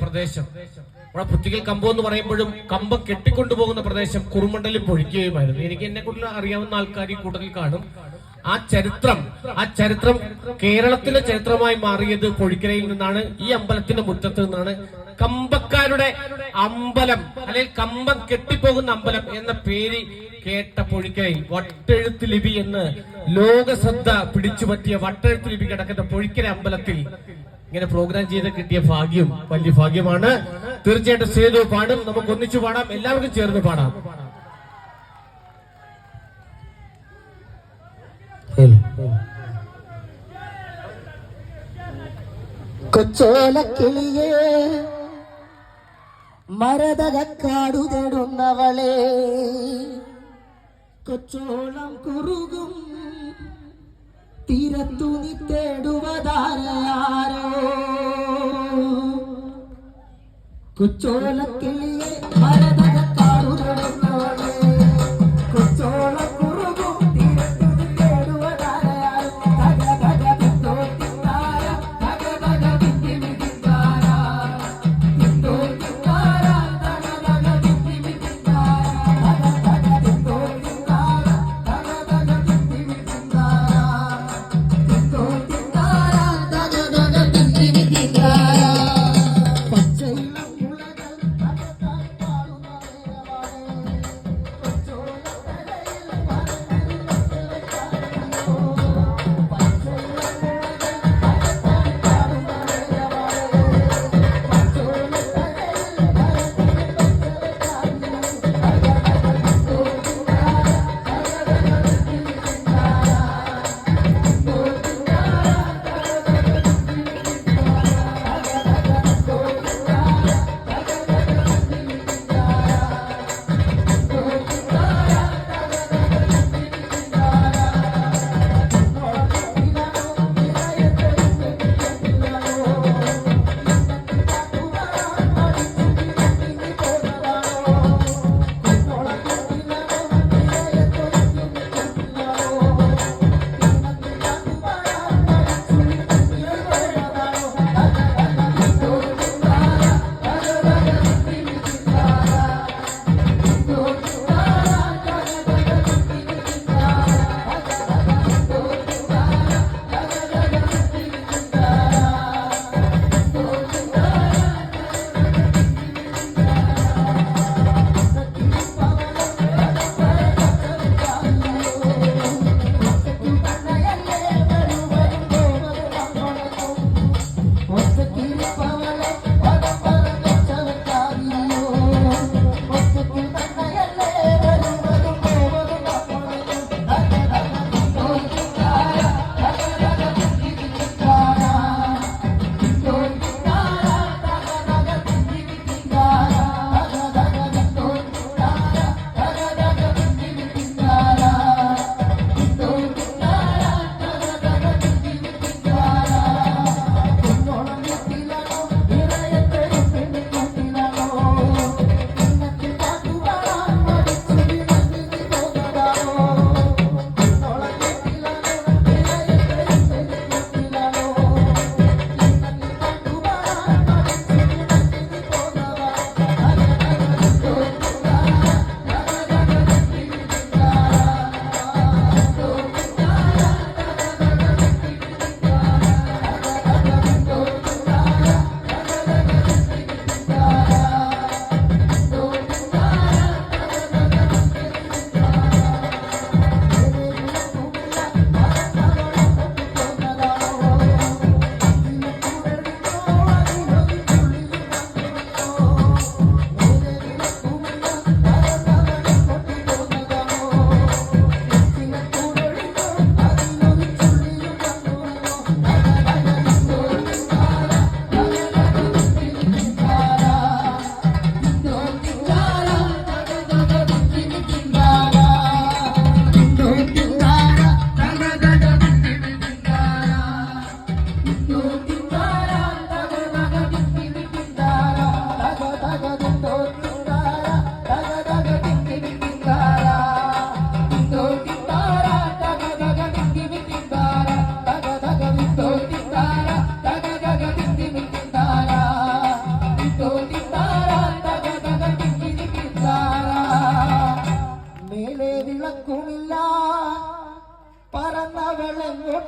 പ്രദേശം. നമ്മുടെ പുറ്റിക്കൽ കമ്പം എന്ന് പറയുമ്പോഴും കമ്പം കെട്ടിക്കൊണ്ടുപോകുന്ന പ്രദേശം കുറുമണ്ടലിൽ പൊഴിക്കുകയുമായിരുന്നു. എനിക്ക് എന്നെ കൂടുതൽ അറിയാവുന്ന ആൾക്കാർ ഈ കൂട്ടത്തിൽ കാണും. ആ ചരിത്രം ആ ചരിത്രം കേരളത്തിന്റെ ചരിത്രമായി മാറിയത് പൊഴിക്കരയിൽ നിന്നാണ് ഈ അമ്പലത്തിന്റെ മുറ്റത്ത് നിന്നാണ്. കമ്പക്കാരുടെ അമ്പലം അല്ലെങ്കിൽ കമ്പം കെട്ടിപ്പോകുന്ന അമ്പലം എന്ന പേര് കേട്ട പൊഴിക്കരയിൽ. വട്ടെഴുത്ത് ലിപി എന്ന് ലോകശ്രദ്ധ പിടിച്ചുപറ്റിയ വട്ടെഴുത്ത് ലിപി കിടക്കുന്ന പൊഴിക്കര അമ്പലത്തിൽ ഇങ്ങനെ പ്രോഗ്രാം ചെയ്ത് കിട്ടിയ ഭാഗ്യം വലിയ ഭാഗ്യമാണ്. തീർച്ചയായിട്ടും സേതു പാടും. നമുക്ക് ഒന്നിച്ചു പാടാം. എല്ലാവർക്കും ചേർന്ന് പാടാം. കൊച്ചോലക്കിളിയേ മരതകക്കാടു തേടുന്നവളെ കൊച്ചോളം കുറുകും തീരത്തു നീ തേടുവതാരയാരോ കൊച്ചോലക്കിളിയെ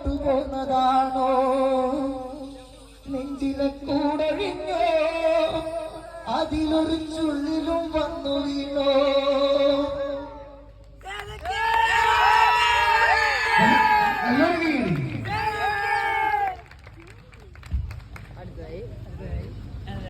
പോന്നതാണോ നെഞ്ചിലെ കൂടഴിഞ്ഞോ? അതിലൊരു ചുള്ളിലും വന്നു വീണോ?